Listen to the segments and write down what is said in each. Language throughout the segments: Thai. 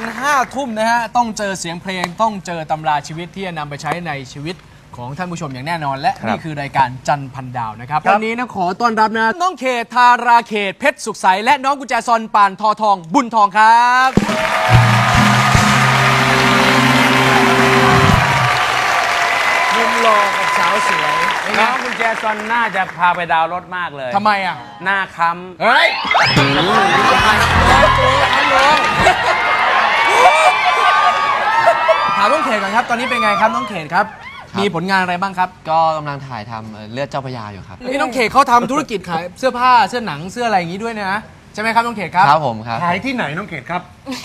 ทุกวันจันทร์5ทุ่มนะฮะ ต้องเจอเสียงเพลง ต้องเจอตำราชีวิตที่จะนำไปใช้ในชีวิตของท่านผู้ชมอย่างแน่นอน และนี่คือรายการจันทร์พันดาวนะครับวันนี้นะขอต้อนรับนะน้องเขตทาราเขตเพชรสุขใส และน้องกุญแจซอนปานทอทอง บุญทองครับ หนุ่มหล่อกับสาวสวยเป็นไงน้องคุณแจซอนน่าจะพาไปดาวน์รถมากเลยทำไมอะ หน้าค้เฮ้ย ถามน้องเขตก่อนครับ ตอนนี้เป็นไงครับน้องเขตครับ มีผลงานอะไรบ้างครับ ก็กำลังถ่ายทำเอ่อเลือดเจ้าพระยาอยู่ครับ นี่น้องเขตเขาทำธุรกิจขายเสื้อผ้าเสื้อหนังเสื้ออะไรอย่างนี้ด้วยนะใช่ไหมครับน้องเขตครับ ครับผมครับ ขายที่ไหนน้องเกดครับ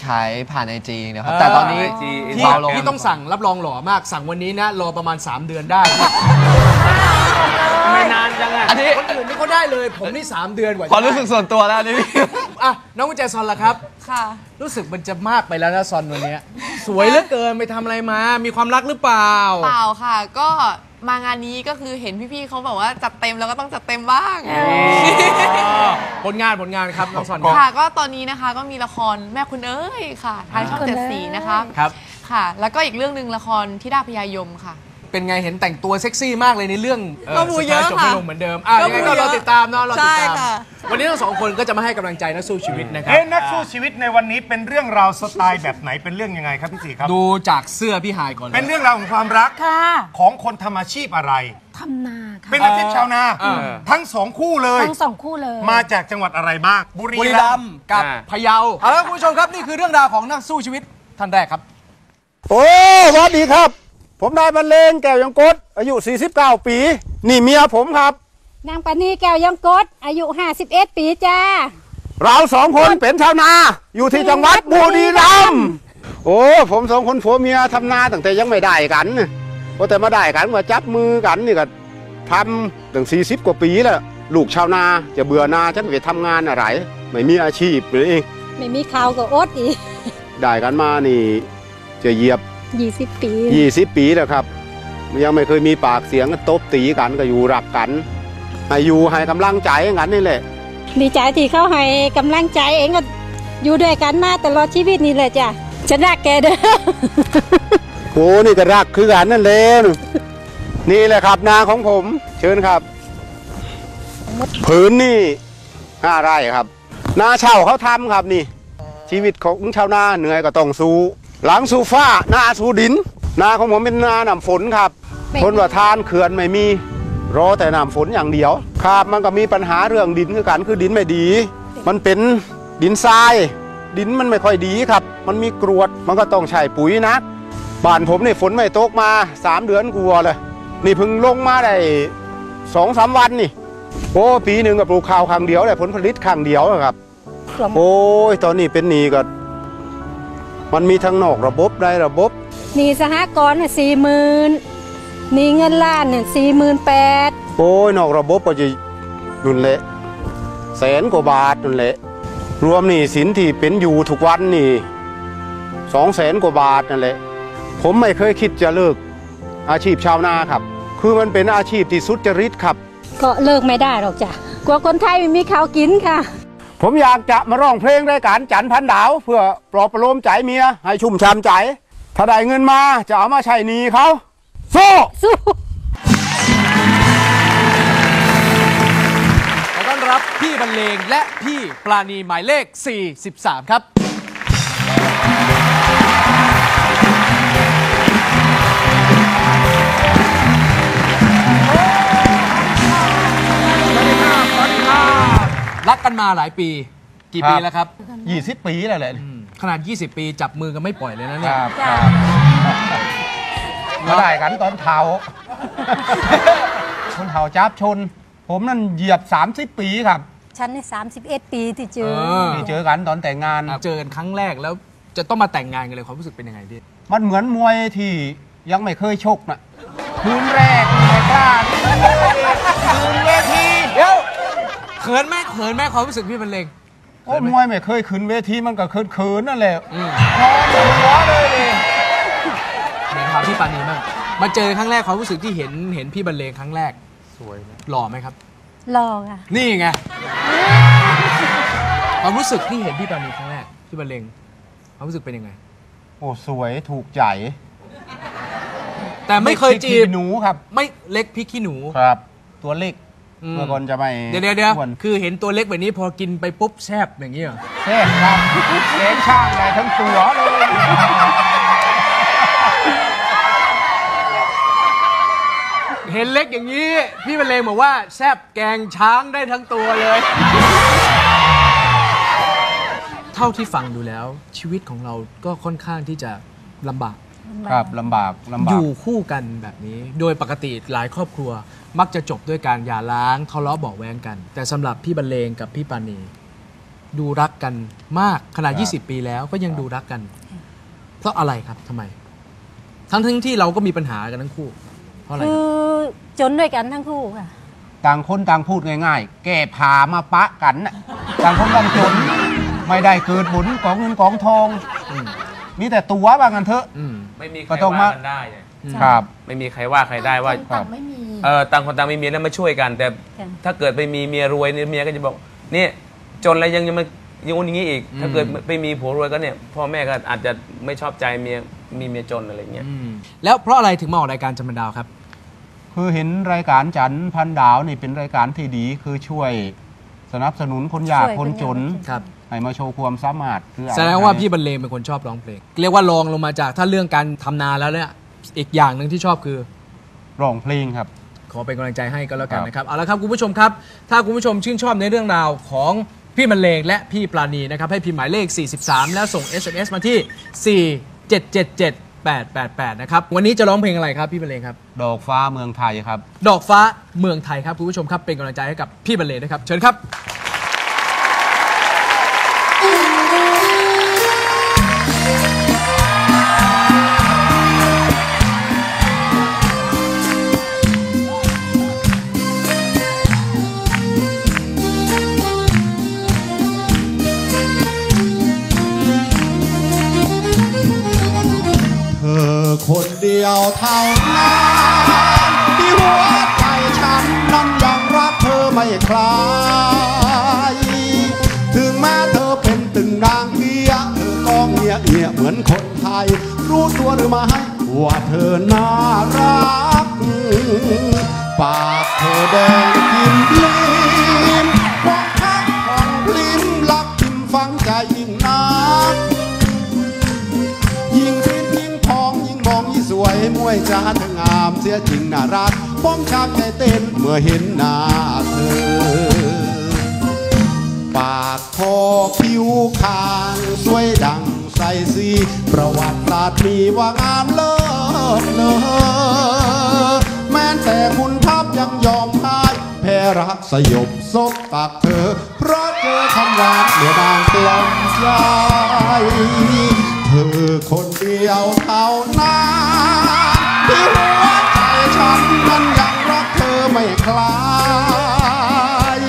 ขายผ่านไอจีเนะครับเออแต่ตอนนี้ำ IG ที่เบาลง ที่ต้องสั่งรับรองหล่อมากสั่งวันนี้นะรอประมาณ 3 เดือนได้ไม่ นานจังอะอันนี้คนอื่นนี่เขาได้เลยผมนี่ 3 เดือนกว่าจะความรู้สึกส่วนตัวแล้วอันนี่อะน้องกุญแจซอนล่ะครับ ค่ะ รู้สึกมันจะมากไปแล้วนะซอนวันเนี้ยสวยเหลือเกินไปทำอะไรมา มีความรักหรือเปล่า เปล่าค่ะ ก็มางานนี้ก็คือเห็นพี่ๆเขาบอกว่าจัดเต็มแล้วก็ต้องจัดเต็มบ้าง ผลงานผลงานครับน้องซอนค่ะ ก็ตอนนี้นะคะก็มีละครแม่คุณเอ้ยค่ะทางช่องเจ็ดสีนะคะครับ ค่ะ แล้วก็อีกเรื่องหนึ่งละครที่ดาพยายมค่ะ เป็นไงเห็นแต่งตัวเซ็กซี่มากเลยในเรื่องก็บูเยอะสุดท้าจบไม่ค่ะลงเหมือนเดิมอะก็ยังไงบูก็เยรออะติดตามเนาะรอติดใช่ตามค่ะ วันนี้ทั้งสองคนก็จะมาให้กำลังใจนักสู้ชีวิตนะครับ เอ๊ะนักสู้ชีวิตในวันนี้เป็นเรื่องราวสไตล์แบบไหนเป็นเรื่องยังไงครับพี่สีครับ ดูจากเสื้อพี่หายก่อนเลย เป็นเรื่องราวของความรักค่ะของคนทำอาชีพอะไร ทำนาค่ะเป็นอาชีพชาวนา เออ ทั้งสองคู่เลย ทั้งสองคู่เลย มาจากจังหวัดอะไรบ้างบุรีบุรีรัรัมมย์ย์กับอ่า พะเยาเอาละคุณผู้ชมครับนี่คือเรื่องราวของนักสู้ชีวิตท่านแรกครับ โอ้สวัสดีครับ ผมนายบรรเลงแก้วยังกดอายุ 49 ปี นี่เมียผมครับ นางปานีแก้วยังกดอายุ 51 ปีจ้า เราสองคนเป็นชาวนา อยู่ที่จังหวัดบุรีรัมย์โอ้ผมสองคนผัวเมียทำนาตั้งแต่ยังไม่ได้กันพอแต่มาได้กันมาจับมือกันนี่ก็ทำตั้ง 40 กว่าปีแล้วลูกชาวนาจะเบื่อนาฉันไปทำงานอะไร ไม่มีอาชีพเลยเองไม่มีข่าวก็อดอีกได้กันมานี่จะเหยียบ 20ปี20ปีแล้วครับ ยังไม่เคยมีปากเสียงกันตบตีกันก็อยู่รักกันให้อยู่ให้กำลังใจกันนี่แหละดีใจที่เขาให้กำลังใจเองก็อยู่ด้วยกันมาตลอดชีวิตนี่เลยจ้ะฉันรักแกเด้อโอ้นี่ก็รักคือกันนั่นแหละนี่แหละครับนาของผม เชิญครับผืนนี่ห้าไร่ครับ นาเช่าเขาทำครับนี่ ชีวิตของชาวนาเหนื่อยก็ต้องสู้ หลังสู้ฟ้านาสู้ดิน นาของผมเป็นนาหนำฝนครับไม่มีทนว่าทานเขื่อนไม่มี รอแต่น้ำฝนอย่างเดียวครับมันก็มีปัญหาเรื่องดินคือกันคือดินไม่ดี มันเป็นดินทราย ดินมันไม่ค่อยดีครับ มันมีกรวดมันก็ต้องใช้ปุ๋ยนักบ้านผมนี่ฝนไม่ตกมา3เดือนกลัวาเลย นี่เพิ่งลงมาได้สองสามวันนี่ โอ้ปีหนึ่งกับปลูกข้าวครั้งเดียวได้ผลผลิตครั้งเดียวนะครับ โอ้ยตอนนี้เป็นหนี้ก็ มันมีทั้งนอกระบบได้ระบบนี่สหกรณ์สี่หมื่นนี่เงินล้านเนี่ยสี่หมื่นแปดโอ้ยนอกระบบก็จะนุ่นเละแสนกว่าบาทนุ่นเละ รวมหนี่สินที่เป็นอยู่ทุกวันนี่สองแสนกว่าบาทนั่นแหละ ผมไม่เคยคิดจะเลิกอาชีพชาวนาครับ คือมันเป็นอาชีพที่สุจริตครับ ก็เลิกไม่ได้หรอกจ้ะกลัวคนไทยไม่มีข้าวกินค่ะ ผมอยากจะมาร้องเพลงรายการจันทร์พันดาว เพื่อปลอบประโลมใจเมียให้ชุ่มช่ำใจ ถ้าได้เงินมาจะเอามาใช้หนี้เขาสู้สู้ขอต้อนรับพี่บรรเลงและพี่ปราณีหมายเลข 43 ครับ รักกันมาหลายปี กี่ปีแล้วครับ20ปีแล้วแหละขนาด 20 ปีจับมือกันไม่ปล่อยเลยนะคเนี่ย รับครับมาได้กันตอนเทาคนเทาจับชน ผมนั่นเหยียบ 30 ปีครับฉันนี่31 ปีที่เจเอออที่เจอกันตอนแต่งงาน เจอกันครั้งแรกแล้วจะต้องมาแต่งงานกันเลยความรู้สึกเป็นยังไงพี่มันเหมือนมวยที่ยังไม่เคยชกนะคืนแรกนี่ไม่กล้าคืนเวทีเดี๋ยวเขินไหม เขินไหมความรู้สึกพี่บรรเลงโอ้มวยไม่เคยขึ้นเวทีมันก็เขินๆนั่นแหละอืมนอนหัวเลยดิเดี๋ยวถามพี่ปานีบ้างมาเจอครั้งแรกความรู้สึกที่เห็นเห็นพี่บรรเลงครั้งแรกสวยหล่อไหมครับรอค่ะนี่ไงความรู้สึกที่เห็นพี่ปานีครั้งแรกพี่บรรเลงความรู้สึกเป็นยังไง โอ้สวยถูกใจ แต่ไม่เคยจีบหนูครับ ไม่เล็กพริกขี้หนูครับ ตัวเล็ก อืมเมื่อก่อนจะไม่เดี๋ยวเดี๋ยวเดี๋ยวอ้วนคือเห็นตัวเล็กแบบนี้พอกินไปปุ๊บแซบอย่างนี้เหรอเท่ครับเล็กช่างเลยทั้งตัวเลยเห็นเล็กอย่างนี้ พี่บรรเลงบอกว่าแซบแกงช้างได้ทั้งตัวเลย เท่าที่ฟังดูแล้วชีวิตของเราก็ค่อนข้างที่จะลำบาก ครับลำบากลำบาอกยู่คู่กันแบบนี้ โดยปกติหลายครอบครัว มักจะจบด้วยการหย่าร้างทะเลาะเบาะแวงกัน แต่สำหรับพี่บรรเลงกับพี่ปานีดูรักกันมากขนาดครับ20 ปีแล้วก็ยังดูรักกัน เพราะอะไรครับทำไม ทั้งทั้งที่เราก็มีปัญหากันทั้งคู่ เพราะอะไรคคืรับอจนด้วยกันทั้งคู่ค่ะ ต่างคนต่างพูดง่ายๆ แก้ผามาปะกันน่ะต่างคนต่างจน ไม่ได้เกิดผลของเงินของทอง อืมมีแต่ตัวว่างันเถอะ อืม ไม่มีใคก็รต้องว่ามากันได้เนี่ยครับ ไม่มีใครว่าใครได้ว่า ครับ ไม่มี เออต่างคนต่างมีเมียแล้วมาช่วยกัน แต่ค่ะถ้าเกิดไปมีเมียรวยเนี่ยเมียก็จะบอกนี่จนแล้วยังยังมายังอย่างนี้อีกอืมถ้าเกิดไปมีผัวรวยก็เนี่ยพ่อแม่ก็อาจจะไม่ชอบใจเมียมีเมียจนอะไรเงี้ย อืมแล้วเพราะอะไรถึงมาออกรายการจำเป็นดาวครับ คือเห็นรายการจันทร์พันดาวนี่เป็นรายการที่ดีคือช่วยสนับสนุนคนยากช่วยคนจนคนยากคนจน ครับ ให้มาโชว์ความสามารถคือแสดงว่าพี่บรรเลงเป็นคนชอบร้องเพลง เรียกว่าลองลงมาจากถ้าเรื่องการทำนาแล้วเนี่ยอีกอย่างหนึ่งที่ชอบคือ ร้องเพลงครับ ขอเป็นกำลังใจให้ก็แล้วกันครับนะครับ เอาละครับคุณผู้ชมครับ ถ้าคุณผู้ชมชื่นชอบในเรื่องราวของพี่บรรเลงและพี่ปราณีนะครับ ให้พิมพ์หมายเลข 43 แล้วส่ง SMS มาที่ 4777888 นะครับ วันนี้จะร้องเพลงอะไรครับพี่บรรเลงครับ ดอกฟ้าเมืองไทยครับ ดอกฟ้าเมืองไทยครับคุณผู้ชมครับเป็นกำลังใจให้กับพี่บรรเลงนะครับ เชิญครับ ยวเท่านั้นที่หัวใจฉันนั้นยังรักเธอไม่คลาย ถึงแม้เธอเป็นตึงนางเพียเธอก็เงียเงียเหมือนคนไทย รู้ตัวหรือไม่ว่าเธอน่ารัก ปากเธอแดงกินลิ้มความพักของพลิ้ม มวยจ้าเธองามเสียจริงน่ารักป้องชักใจเต้นเมื่อเห็นหน้าเธอ ปากคอคิ้วคางสวยดังใสสีประวัติศาสตร์มีว่างามเลิศเลอแม้แต่คุณทัพยังยอมพ่ายแพ้รักสยบซบปากเธอ เพราะเจอคำหวานเมื่อนางกลอมใจเธอคนเดียวเท่านั้น คลาย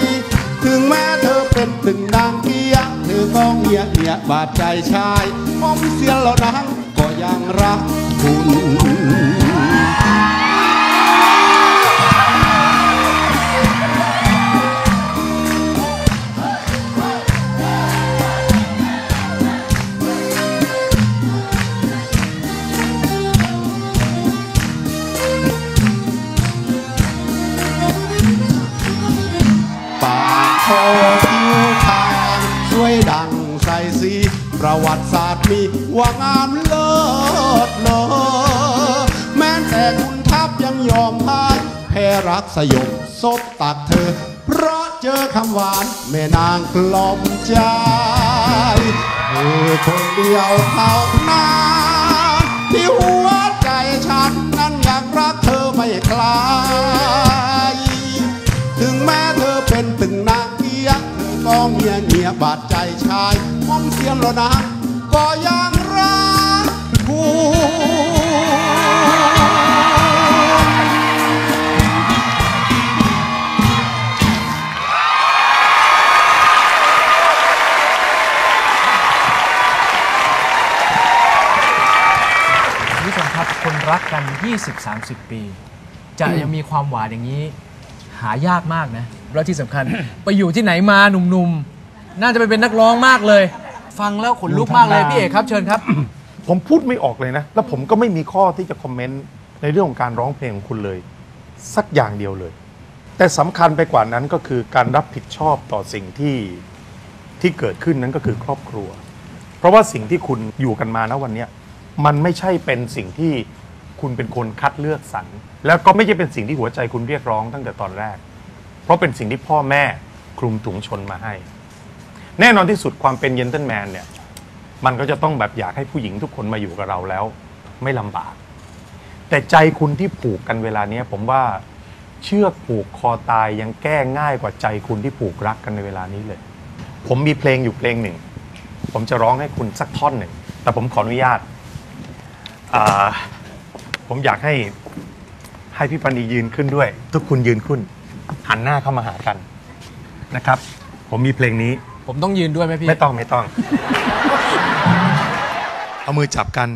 ถึงแม้เธอเป็นตึงนางเกียเธอก็เงียเงียบาดใจชายมอมเสียแล้วนังก็ยังรักคุากคอคิ้วคางสวยดังใสสี ประวัติศาสตร์มีว่างามเลิศเลอแม้แต่คุณทัพยังยอมพ่ายแพ้รักสยบซบตักเธอ เพราะเจอคำหวาน แม่นางกล่อมใจเธอคนเดียวเท่านั้นที่หัวใจฉันนั้นอยากรักเธอไม่คลาย เธอก็เงียเงียบาดใจชายมอมเสียมแล้วนะก็ยังรักคุณคุณผู้ชมครับคนรักกัน 20-30 ปี จะยังมีความหวานอย่างนี้ หายากมากนะ แล้วที่สำคัญ ไปอยู่ที่ไหนมาหนุ่มๆ น่าจะไปเป็นนักร้องมากเลย ฟังแล้วขนลุกมากเลยพี่เอกครับเชิญครับ ผมพูดไม่ออกเลยนะ แล้วผมก็ไม่มีข้อที่จะคอมเมนต์ในเรื่องของการร้องเพลงของคุณเลย สักอย่างเดียวเลย แต่สำคัญไปกว่านั้นก็คือการรับผิดชอบต่อสิ่งที่ที่เกิดขึ้นนั้นก็คือครอบครัว เพราะว่าสิ่งที่คุณอยู่กันมานะวันเนี้ยมันไม่ใช่เป็นสิ่งที่คุณเป็นคนคัดเลือกสรรแล้วก็ไม่ใช่เป็นสิ่งที่หัวใจคุณเรียกร้องตั้งแต่ตอนแรก เพราะเป็นสิ่งที่พ่อแม่คลุมถุงชนมาให้ แน่นอนที่สุดความเป็นเยนเต l แมนเนี่ย มันก็จะต้องแบบอยากให้ผู้หญิงทุกคนมาอยู่กับเราแล้ว ไม่ลำบาก แต่ใจคุณที่ผูกกันเวลาเนี้ยผมว่าเชือกผูกคอตายยังแก้ง่ายกว่าใจคุณที่ผูกรักกันในเวลานี้เลย ผมมีเพลงอยู่เพลงหนึ่ง ผมจะร้องให้คุณสักท่อนหนึ่ง แต่ผมขออนุญาตผมอยากให้ให้พี่ปณียืนขึ้นด้วย ทุกคุณยืนขึ้น หันหน้าเข้ามาหากันนะครับ ผมมีเพลงนี้ผมต้องยืนด้วยไหมพี่ ไม่ต้องไม่ต้อง เอามือจับกัน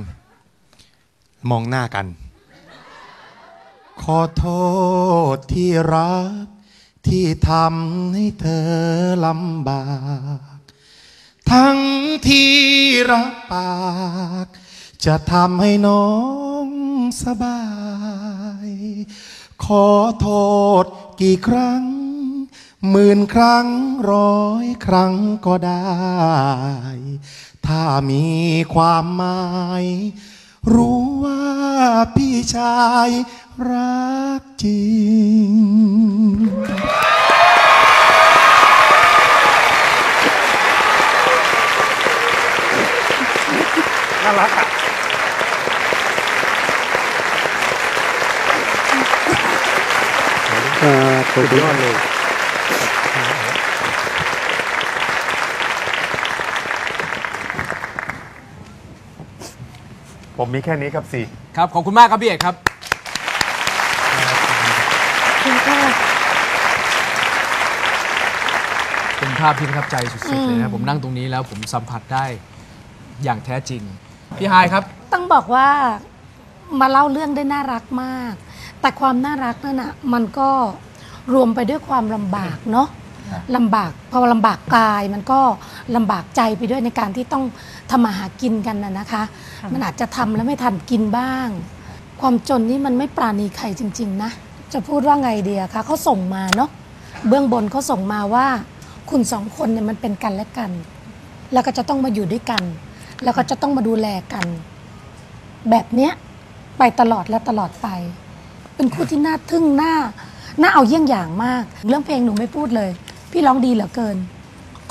มองหน้ากัน ขอโทษที่รัก ที่ทำให้เธอลำบาก ทั้งที่รับปาก จะทำให้น้องสบาย ขอโทษกี่ครั้ง หมื่นครั้งร้อยครั้งก็ได้ ถ้ามีความหมาย รู้ว่าพี่ชายรักจริงน่ารักอะ สุดยอดเลยผมมีแค่นี้ครับสี่ครับ ขอบคุณมากครับพี่เอกครับเป็นภาพที่ประทับใจสุดๆเลยนะผมนั่งตรงนี้แล้วผมสัมผัสได้อย่างแท้จริง พี่ไฮายครับ ต้องบอกว่ามาเล่าเรื่องได้น่ารักมาก แต่ความน่ารักนั่นน่ะมันก็รวมไปด้วยความลำบากเนาะลำบากพอลำบากกายมันก็ลำบากใจไปด้วยในการที่ต้องทำมาหากินกันนะนะคะ มันอาจจะทำแล้วไม่ทันกินบ้าง ความจนนี่มันไม่ปราณีใครจริง ๆ นะ จะพูดว่าไงเดียคะเขาส่งมาเนาะเบื้องบนเขาส่งมาว่า คุณสองคนเนี่ยมันเป็นกันและกัน แล้วก็จะต้องมาอยู่ด้วยกัน แล้วก็จะต้องมาดูแลกัน แบบเนี้ยไปตลอดและตลอดไป เป็นคู่ที่น่าทึ่งน่าน่าเอาเยี่ยงอย่างมาก เรื่องเพลงหนูไม่พูดเลย พี่ร้องดีเหลือเกิน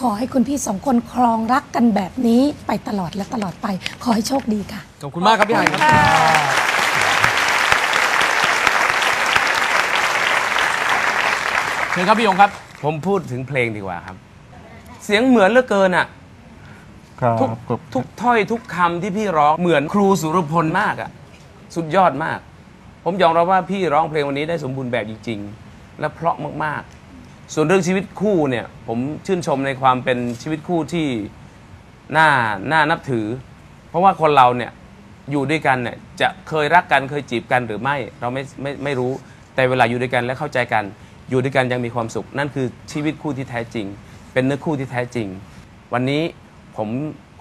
ขอให้คุณพี่สองคนครองรักกันแบบนี้ไปตลอดและตลอดไป ขอให้โชคดีค่ะ ขอบคุณมากครับพี่ไฮายครับเชิญครับพี่ยงครับ ผมพูดถึงเพลงดีกว่าครับ เสียงเหมือนเหลือเกินอะทุกทุกถ้อยทุกคำที่พี่ร้องเหมือนครูสุรพลมากอะ่ะ สุดยอดมาก ผมยอมรับว่าพี่ร้องเพลงวันนี้ได้สมบูรณ์แบบจริง ๆ และเพราะมากๆ ส่วนเรื่องชีวิตคู่เนี่ย ผมชื่นชมในความเป็นชีวิตคู่ที่น่าน่านับถือ เพราะว่าคนเราเนี่ยอยู่ด้วยกันเนี่ยจะเคยรักกันเคยจีบกันหรือไม่ เราไม่ไม่ไม่รู้แต่เวลาอยู่ด้วยกันและเข้าใจกัน อยู่ด้วยกันยังมีความสุข นั่นคือชีวิตคู่ที่แท้จริง เป็นเนื้อคู่ที่แท้จริง วันนี้ผม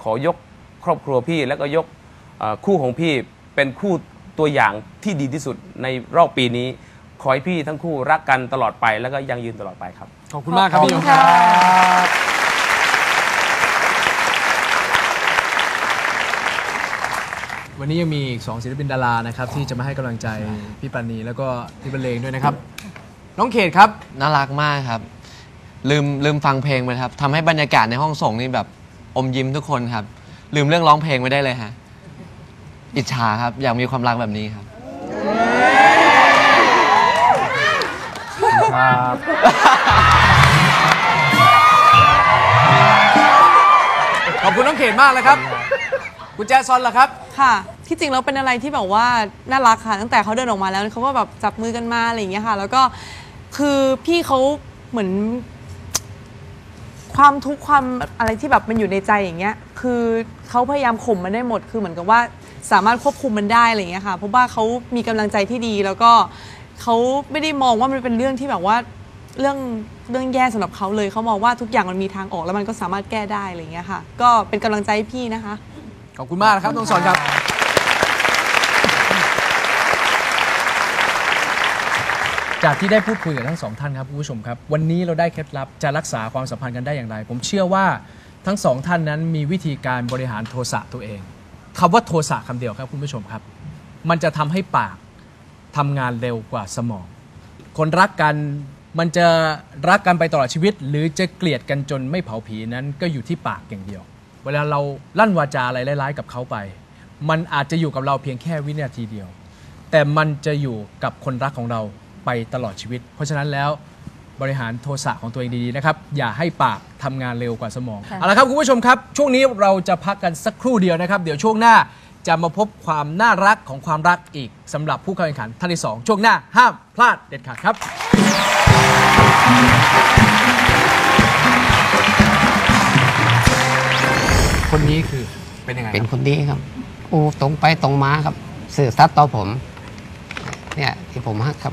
ขอยกครอบครัวพี่แล้วก็ยกคู่ของพี่เป็นคู่ ตัวอย่างที่ดีที่สุดในรอบปีนี้ ขอให้พี่ทั้งคู่รักกันตลอดไปแล้วก็ยังยืนตลอดไปครับ ขอบคุณมากครับพี่ยงขอบคุณค่ะวันนี้ยังมีอีกสองศิลปินดารานะครับที่จะมาให้กำลังใจพี่ปรานีแล้วก็พี่บรรเลงด้วยนะครับ น้องเขตครับ น่ารักมากครับ ลืมลืมฟังเพลงไปครับทำให้บรรยากาศในห้องส่งนี่แบบอมยิ้มทุกคนครับ ลืมเรื่องร้องเพลงไปได้เลยฮะ อิจฉาครับ อยากมีความรักแบบนี้ครับขอบคุณน้องเขตมากเลยครับ คุณแจซอนล่ะครับ ค่ะ ที่จริงแล้วเป็นอะไรที่แบบว่าน่ารักค่ะ ตั้งแต่เขาเดินออกมาแล้วเขาก็แบบจับมือกันมาอะไรอย่างเงี้ยค่ะ แล้วก็คือพี่เขาเหมือน ความทุกข์ความอะไรที่แบบมันอยู่ในใจอย่างเงี้ย คือเขาพยายามข่มมันได้หมด คือเหมือนกับว่า สามารถควบคุมมันได้อะไรอย่างเงี้ยค่ะเพราะว่าเขามีกำลังใจที่ดีแล้วก็เขาไม่ได้มองว่ามันเป็นเรื่องที่แบบว่าเรื่องเรื่องแย่สำหรับเขาเลยเขามองว่าทุกอย่างมันมีทางออกแล้วมันก็สามารถแก้ได้อะไรอย่างเงี้ยค่ะ ก็เป็นกำลังใจให้พี่นะคะ ขอบคุณมากนะครับน้องสอนครับ จากที่ได้พูดคุยกับทั้งสองท่านครับคุณผู้ชมครับ วันนี้เราได้เคล็ดลับจะรักษาความสัมพันธ์กันได้อย่างไร ผมเชื่อว่าทั้งสองท่านนั้นมีวิธีการบริหารโทสะตัวเอง คำว่าโทสะคำเดียวครับคุณผู้ชมครับ มันจะทำให้ปากทำงานเร็วกว่าสมอง คนรักกันมันจะรักกันไปตลอดชีวิต หรือจะเกลียดกันจนไม่เผาผีนั้นก็อยู่ที่ปากอย่างเดียว เวลาเราลั่นวาจาอะไรร้ายๆกับเขาไป มันอาจจะอยู่กับเราเพียงแค่วินาทีเดียว แต่มันจะอยู่กับคนรักของเราไปตลอดชีวิต เพราะฉะนั้นแล้ว บริหารโทสะของตัวเองดีๆนะครับ อย่าให้ปากทำงานเร็วกว่าสมองเอาละครับคุณผู้ชมครับ ช่วงนี้เราจะพักกันสักครู่เดียวนะครับ เดี๋ยวช่วงหน้าจะมาพบความน่ารักของความรักอีกสำหรับผู้เข้าแข่งขันท่านที่สองช่วงหน้าห้ามพลาดเด็ดขาดครับ คนนี้คือเป็นยังไงเป็นคนดีครับอูตรงไปตรงมาครับ สื่อสัตย์ต่อผม เนี่ยที่ผมฮักครับ